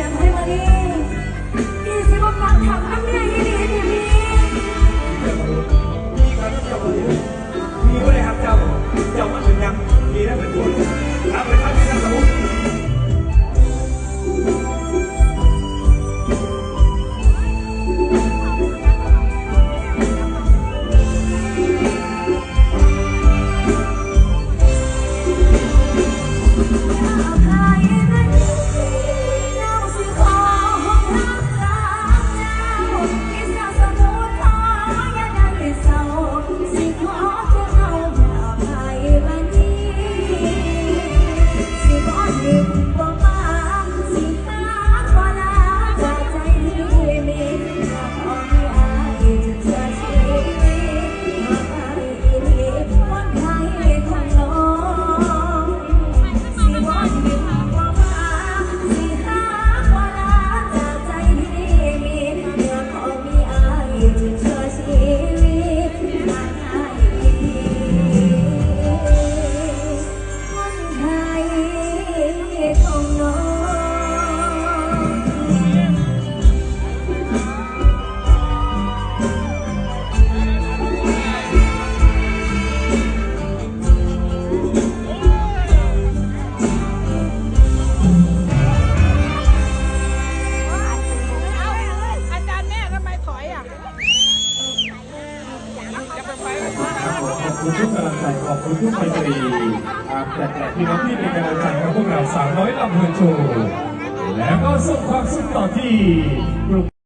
Yeah. คุณทุกกำลังใจขอบคุณทุกไนตรีแต่แต่พี่น้องที่เป็นกำลังใจของพวกเราสาวน้อยลำเพลินโชว์แล้วก็ส่งความสุขต่อที่กลุ่